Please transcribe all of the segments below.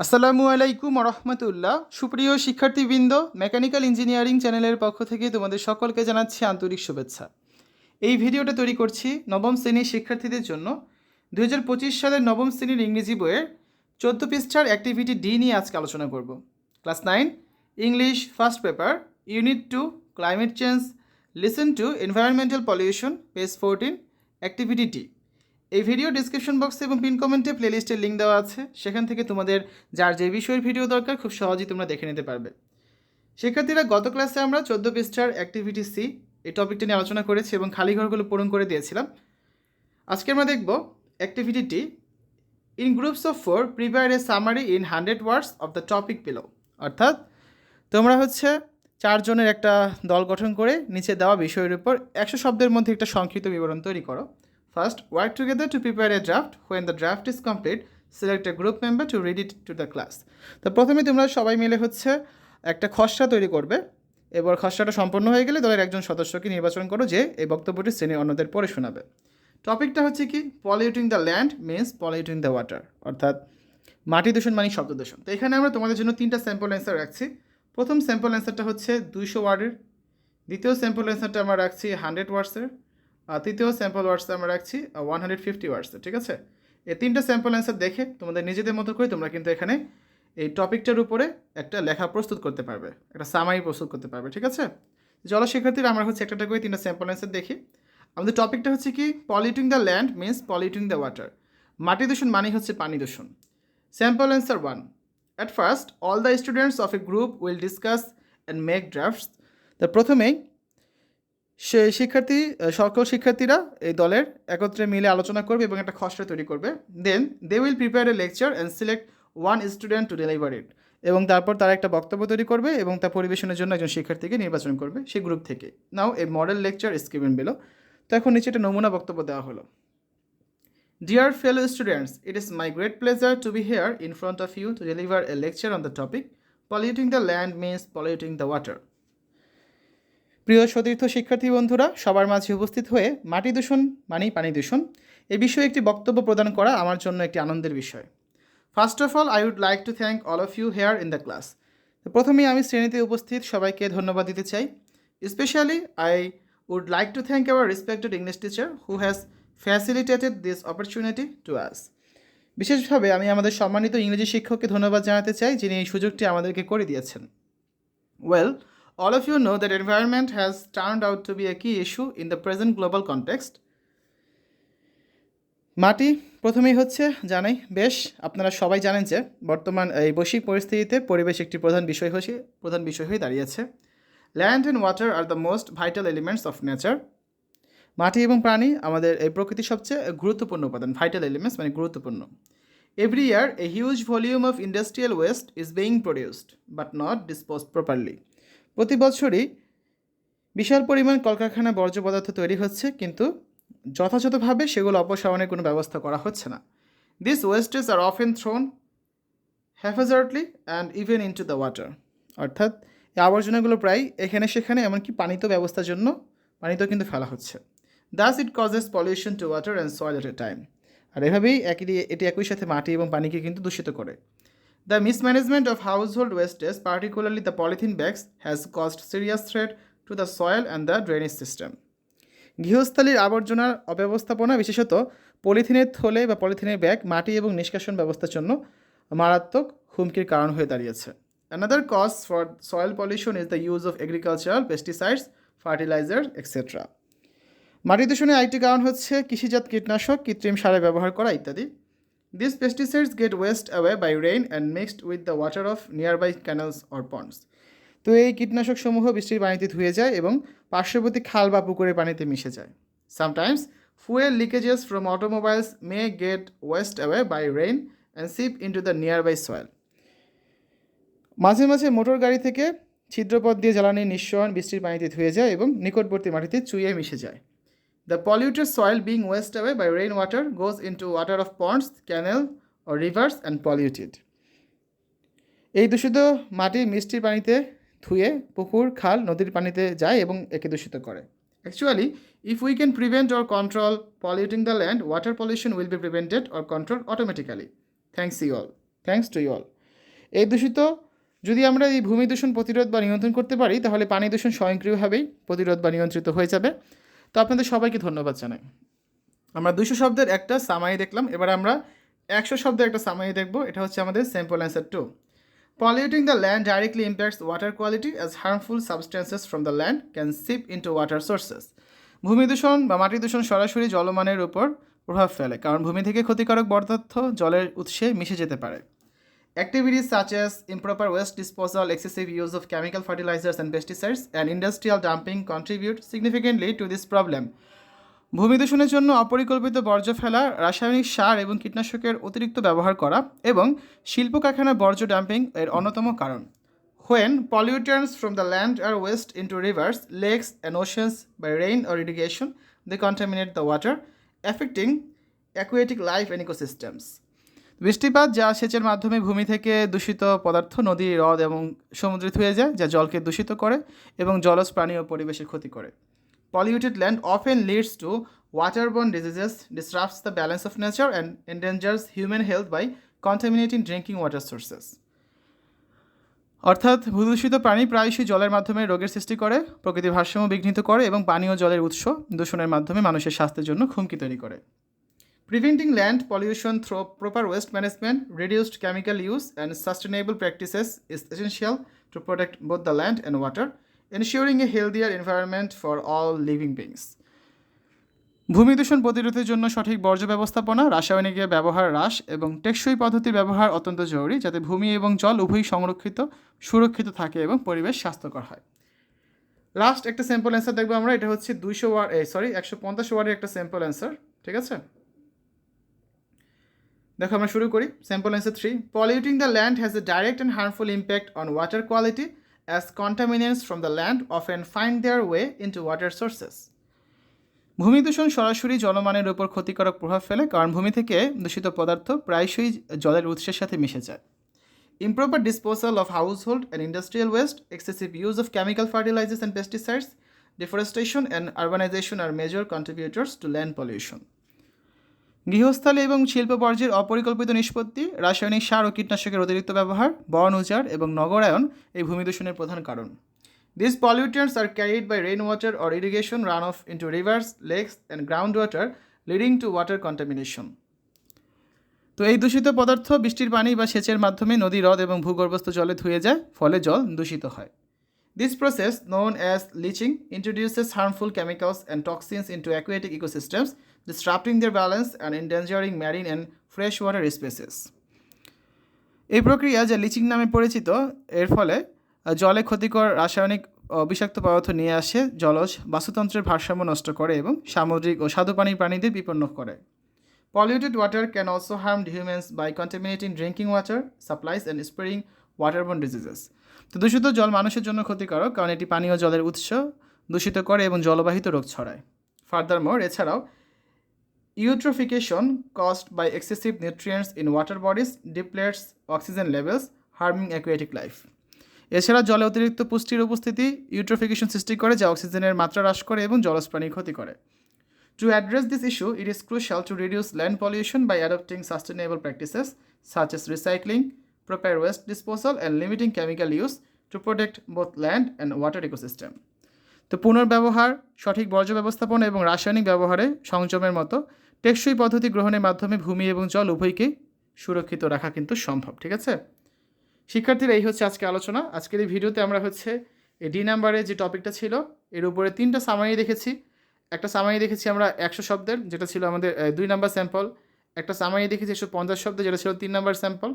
আসসালামু আলাইকুম রহমতুল্লাহ সুপ্রিয় শিক্ষার্থীবৃন্দ, মেকানিক্যাল ইঞ্জিনিয়ারিং চ্যানেলের পক্ষ থেকে তোমাদের সকলকে জানাচ্ছি আন্তরিক শুভেচ্ছা। এই ভিডিওটা তৈরি করছি নবম শ্রেণির শিক্ষার্থীদের জন্য। দু পঁচিশ সালের নবম শ্রেণির ইংরেজি বইয়ের চোদ্দ পৃষ্ঠার অ্যাক্টিভিটি ডি নিয়ে আজকে আলোচনা করব। Class nine, English first paper unit two climate change listen to environmental pollution page fourteen activity D এই ভিডিও ডিসক্রিপশন বক্সে এবং পিন কমেন্টে প্লেলিস্টের লিঙ্ক দেওয়া আছে। সেখান থেকে তোমাদের যার যে বিষয়ের ভিডিও দরকার, খুব সহজেই তোমরা দেখে নিতে পারবে। শিক্ষার্থীরা, গত ক্লাসে আমরা চোদ্দ পৃষ্ঠার অ্যাক্টিভিটি সি এই টপিকটা নিয়ে আলোচনা করেছি এবং খালি ঘরগুলো পূরণ করে দিয়েছিলাম। আজকে আমরা দেখব activity T in groups of four prepare a summary in hundred words of the topic below অর্থাৎ তোমরা হচ্ছে চারজনের একটা দল গঠন করে নিচে দেওয়া বিষয়ের উপর একশো শব্দের মধ্যে একটা সংক্ষিপ্ত বিবরণ তৈরি করো। First work together to prepare a draft when the draft is complete select a group member to read it to the class তো প্রথমে তোমরা সবাই মিলে হচ্ছে একটা খসড়া তৈরি করবে। এবার খসড়াটা সম্পন্ন হয়ে গেলে দলের একজন সদস্যকে নির্বাচন করো যে এই বক্তব্যটি শ্রেণির অন্যদের পড়ে শোনাবে। টপিকটা হচ্ছে কি? Polluting the land means polluting the water অর্থাৎ মাটি দূষণ মানে শব্দ দূষণ। তো এখানে আমরা তোমাদের জন্য তিনটা স্যাম্পল অ্যান্সার রাখছি। প্রথম স্যাম্পল অ্যান্সারটা হচ্ছে দুইশো ওয়ার্ডের। দ্বিতীয় স্যাম্পল অ্যান্সারটা আমরা রাখছি হান্ড্রেড ওয়ার্ডসের তৃতীয় স্যাম্পল ওয়ার্ডসে আমরা রাখছি ওয়ান হান্ড্রেড ফিফটি ওয়ার্ডসে ঠিক আছে? এই তিনটা স্যাম্পল অ্যান্সার দেখে তোমাদের নিজেদের মতো করে তোমরা কিন্তু এখানে এই টপিকটার উপরে একটা লেখা প্রস্তুত করতে পারবে, একটা সামারি প্রস্তুত করতে পারবে, ঠিক আছে? জল শিক্ষার্থীরা আমরা হচ্ছে একটা করে তিনটা স্যাম্পল অ্যান্সার দেখি। আমাদের টপিকটা হচ্ছে কি polluting the land means polluting the water মাটি দূষণ মানে হচ্ছে পানি দূষণ। Sample answer one at first all the students of a group will discuss and make drafts তো প্রথমেই সে শিক্ষার্থী সকল শিক্ষার্থীরা এই দলের একত্রে মিলে আলোচনা করবে এবং একটা খসড়া তৈরি করবে। Then they will prepare a lecture and select one student to deliver it এবং তারপর তারা একটা বক্তব্য তৈরি করবে এবং তা পরিবেশনের জন্য একজন শিক্ষার্থীকে নির্বাচন করবে সেই গ্রুপ থেকে। Now a model lecture is given below তো এখন নিচে একটা নমুনা বক্তব্য দেওয়া হলো। Dear fellow students it is my great pleasure to be here in front of you to deliver a lecture on the topic polluting the land means polluting the water প্রিয় সতীর্থ শিক্ষার্থী বন্ধুরা, সবার মাঝে উপস্থিত হয়ে মাটি দূষণ মানেই পানি দূষণ এ বিষয়ে একটি বক্তব্য প্রদান করা আমার জন্য একটি আনন্দের বিষয়। First of all I would like to thank all of you here in the class প্রথমেই আমি শ্রেণীতে উপস্থিত, সবাইকে ধন্যবাদ দিতে চাই। Specially I would like to thank our respected English teacher who has facilitated this opportunity to us বিশেষভাবে আমি আমাদের সম্মানিত ইংরেজি শিক্ষককে ধন্যবাদ জানাতে চাই যিনি এই সুযোগটি আমাদেরকে করে দিয়েছেন। Well All of you know that environment has turned out to be a key issue in the present global context. মাটি প্রথমেই হচ্ছে জানাই, বেশ, আপনারা সবাই জানেন যে বর্তমান এই বৈশ্বিক পরিস্থিতিতে পরিবেশ একটি প্রধান বিষয় হয়ে প্রধান বিষয় হয়ে দাঁড়িয়েছে land and water are the most vital elements of nature মাটি এবং প্রাণী আমাদের এই প্রকৃতির সবচেয়ে গুরুত্বপূর্ণ উপাদান ভাইটাল এলিমেন্টস মানে গুরুত্বপূর্ণ। Every year a huge volume of industrial waste is being produced but not dispose properly প্রতি বছরই বিশাল পরিমাণ কলকারখানা বর্জ্য পদার্থ তৈরি হচ্ছে, কিন্তু যথাযথভাবে সেগুলো অপসারণের কোনো ব্যবস্থা করা হচ্ছে না। This wastage are often thrown haphazardly and even into the water অর্থাৎ এই আবর্জনাগুলো প্রায় এখানে সেখানে, এমনকি পানিত ব্যবস্থার জন্য পানিতেও কিন্তু ফেলা হচ্ছে। Thus it causes pollution to water and soil at a time আর এভাবেই একই এটি একই সাথে মাটি এবং পানিকে কিন্তু দূষিত করে। The mismanagement of household wastes, particularly the polythene bags, has caused serious threat to the soil and the drainage system. গৃহস্থালীর আবর্জনার অব্যবস্থাপনা বিশেষত পলিথিনের থলে বা পলিথিনের ব্যাগ মাটি এবং নিষ্কাশন ব্যবস্থার জন্য মারাত্মক হুমকির কারণ হয়ে দাঁড়িয়েছে। Another cause for soil pollution is the use of agricultural pesticides fertilizer etcetera মাটি দূষণের আরেকটি কারণ হচ্ছে কৃষিজাত কীটনাশক কৃত্রিম সারে ব্যবহার করা ইত্যাদি। These pesticides get washed away by rain and mixed with the water of nearby canals or ponds. তো এই কীটনাশক সমূহ বৃষ্টির পানিতে ধুয়ে যায় এবং পার্শ্ববর্তী খাল বা পুকুরের পানিতে মিশে যায়। Sometimes fuel leakages from automobiles may get washed away by rain and seep into the nearby soil মাঝে মাঝে মোটর গাড়ি থেকে ছিদ্রপথ দিয়ে জ্বালানি নিঃসরণ বৃষ্টির পানিতে ধুয়ে যায় এবং নিকটবর্তী মাটিতে চুইয়ে মিশে যায়। The polluted soil being washed away by rainwater goes into water of ponds, canal or rivers and polluted. এই দূষিত মাটি মিষ্টির পানিতে ধুয়ে পুকুর খাল নদীর পানিতে যায় এবং একে দূষিত করে। Actually if we can prevent or control polluting the land water pollution will be prevented or control automatically thanks you all thanks to you all এই দূষিত যদি আমরা এই ভূমি দূষণ প্রতিরোধ বা নিয়ন্ত্রণ করতে পারি তাহলে পানি দূষণ স্বয়ংক্রিয়ভাবেই প্রতিরোধ বা নিয়ন্ত্রিত হয়ে যাবে। তো আপনাদের সবাইকে ধন্যবাদ জানাই। আমরা দুশো শব্দের একটা সামাই দেখলাম, এবার আমরা একশো শব্দের একটা সামাই দেখব, এটা হচ্ছে আমাদের sample answer two Polluting the land directly impacts water quality as harmful substances from the land can seep into water sources. ভূমি দূষণ বা মাটি দূষণ সরাসরি জলমানের উপর প্রভাব ফেলে, কারণ ভূমি থেকে ক্ষতিকারক পদার্থ জলের উৎসে মিশে যেতে পারে। Activities such as improper waste disposal, excessive use of chemical fertilizers and pesticides, and industrial dumping contribute significantly to this problem. ভূমি দূষণের জন্য অপরিকল্পিত বর্জ্য ফেলা রাসায়নিক সার এবং কীটনাশকের অতিরিক্ত ব্যবহার করা এবং শিল্প কারখানা বর্জ্য ডাম্পিং এর অন্যতম কারণ when pollutants from the land are washed into rivers lakes and oceans by rain or irrigation they contaminate the water affecting aquatic life and ecosystems বৃষ্টিপাত যা সেচের মাধ্যমে ভূমি থেকে দূষিত পদার্থ নদী হ্রদ এবং সমুদ্রে ধুয়ে যায় যা জলকে দূষিত করে এবং জলজ প্রাণী ও পরিবেশের ক্ষতি করে। Polluted land often leads to waterborne diseases, disrupts the balance of nature and endangers human health by contaminating drinking water sources অর্থাৎ ভূদূষিত প্রাণী প্রায়শই জলের মাধ্যমে রোগের সৃষ্টি করে প্রকৃতির ভারসাম্য বিঘ্নিত করে এবং পানীয় জলের উৎস দূষণের মাধ্যমে মানুষের স্বাস্থ্যের জন্য হুমকি তৈরি করে। Preventing land pollution through proper waste management reduced chemical use and sustainable practices is essential to protect both the land and water ensuring a healthier environment for all living beings ভূমি দূষণ প্রতিরোধের জন্য সঠিক বর্জ্য ব্যবস্থাপনা রাসায়নিকের ব্যবহার হ্রাস, এবং টেকসই পদ্ধতির ব্যবহার অত্যন্ত জরুরি, যাতে ভূমি এবং জল উভয়ই সংরক্ষিত, সুরক্ষিত থাকে এবং পরিবেশ স্বাস্থ্যকর হয়। লাস্ট একটা স্যাম্পল অ্যান্সার দেখব আমরা, এটা হচ্ছে দুইশো ওয়ার সরি একশো পঞ্চাশ ওয়ারের একটা স্যাম্পল অ্যান্সার ঠিক আছে? দেখো আমরা শুরু করি। Sample answer three polluting the land has a direct and harmful impact on water quality as contaminants from the land off and find their way into water sources ভূমি দূষণ সরাসরি জলমানের উপর ক্ষতিকারক প্রভাব ফেলে কারণ ভূমি থেকে দূষিত পদার্থ প্রায়শই জলের উৎসের সাথে মিশে যায়। Improper disposal of household and industrial waste excessive use of chemical fertilizers and pesticides, deforestation and urbanization are major contributors to land pollution. গৃহস্থলে এবং শিল্প বর্জ্যের অপরিকল্পিত নিষ্পত্তি রাসায়নিক সার ও কীটনাশকের অতিরিক্ত ব্যবহার বন উজাড় এবং নগরায়ন এই ভূমি দূষণের প্রধান কারণ। This pollutants are carried pollutants rain water or irrigation run off into rivers rivers, and ground water leading to water contamination তো এই দূষিত পদার্থ বৃষ্টির পানি বা সেচের মাধ্যমে নদী হ্রদ এবং ভূগর্ভস্থ জলে ধুয়ে যায় ফলে জল দূষিত হয়। This process known as leaching introduces harmful chemicals and toxins into aquatic ecosystems disrupting their balance and endangering marine and freshwater species এই প্রক্রিয়া যা লিচিং নামে পরিচিত এর ফলে জলে ক্ষতিকর রাসায়নিক বিষাক্ত পদার্থ নিয়ে আসে জলজ বাস্তুতন্ত্রের ভারসাম্য নষ্ট করে এবং সামুদ্রিক ও স্বাদু পানির প্রাণীদের বিপন্ন করে Polluted water can also harm humans by contaminating drinking water, supplies, and spreading waterborne diseases. তো দূষিত জল মানুষের জন্য ক্ষতিকারক কারণ এটি পানীয় জলের উৎস দূষিত করে এবং জলবাহিত রোগ ছড়ায়। ফার্দার ফার্দারমোর এছাড়াও eutrophication caused by excessive nutrients in water bodies depletes oxygen levels harming aquatic life এছাড়া জলে অতিরিক্ত পুষ্টির উপস্থিতি ইউট্রোফিকেশন সৃষ্টি করে যা অক্সিজেনের মাত্রা হ্রাস করে এবং জলজ প্রাণীর ক্ষতি করে। To address this issue it is crucial to reduce land pollution by adopting sustainable practices such as recycling, proper waste disposal, and limiting chemical use to protect both land and water ecosystem. তো পুনর্ব্যবহার সঠিক বর্জ্য ব্যবস্থাপনা এবং রাসায়নিক ব্যবহারে সংযমের মতো টেকসই পদ্ধতি গ্রহণের মাধ্যমে ভূমি এবং জল উভয়কেই সুরক্ষিত রাখা কিন্তু সম্ভব ঠিক আছে? শিক্ষার্থীরা এই হচ্ছে আজকে আলোচনা। আজকের এই ভিডিওতে আমরা হচ্ছে এই ডি নাম্বারে যে টপিকটা ছিল এর উপরে তিনটা সামারি দেখেছি। একটা সামারি দেখেছি আমরা একশো শব্দের যেটা ছিল আমাদের দুই নাম্বার স্যাম্পল একটা সামারি দেখেছি একশো পঞ্চাশ শব্দ যেটা ছিল তিন নাম্বার স্যাম্পল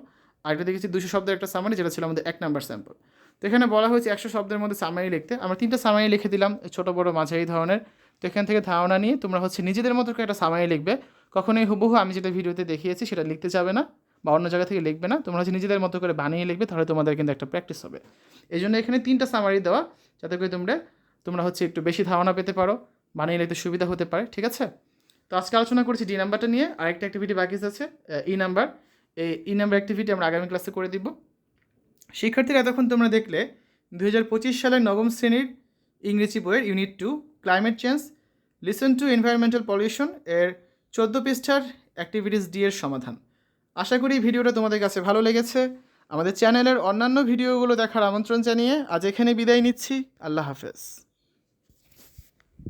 আর একটা দেখেছি দুশো শব্দের একটা সামারি যেটা ছিল আমাদের এক নাম্বার স্যাম্পল তো এখানে বলা হয়েছে একশো শব্দের মধ্যে সামারি লিখতে। আমরা তিনটা সামারি লিখে দিলাম, ছোটো, বড়ো, মাঝারি ধরনের। তো এখান থেকে ধারণা নিয়ে তোমরা হচ্ছে নিজেদের মতো করে একটা সামারি লিখবে। কখনোই হুবহু আমি যেটা ভিডিওতে দেখিয়েছি সেটা লিখতে যাবে না বা অন্য জায়গা থেকে লিখবে না। তোমরা হচ্ছে নিজেদের মতো করে বানিয়ে লিখবে, তাহলে তোমাদের কিন্তু একটা প্র্যাকটিস হবে। এই জন্য এখানে তিনটা সামারি দেওয়া, যাতে করে তোমরা তোমরা হচ্ছে একটু বেশি ধারণা পেতে পারো, বানিয়ে লিখতে সুবিধা হতে পারে, ঠিক আছে? তো আজকে আলোচনা করেছি ডি নাম্বারটা নিয়ে। আরেকটা অ্যাক্টিভিটি বাকি আছে ই নাম্বার এই ই নাম্বার অ্যাক্টিভিটি আমরা আগামী ক্লাসে করে দিব। শিক্ষার্থীরা এতক্ষণ তোমরা দেখলে দু হাজার পঁচিশ সালের নবম শ্রেণির ইংরেজি বইয়ের unit two climate change listen to environmental pollution এর চোদ্দ পৃষ্ঠার অ্যাক্টিভিটিস ডি এর সমাধান। আশা করি ভিডিওটা তোমাদের কাছে ভালো লেগেছে। আমাদের চ্যানেলের অন্যান্য ভিডিওগুলো দেখার আমন্ত্রণ জানিয়ে আজ এখানে বিদায় নিচ্ছি। আল্লাহ হাফেজ।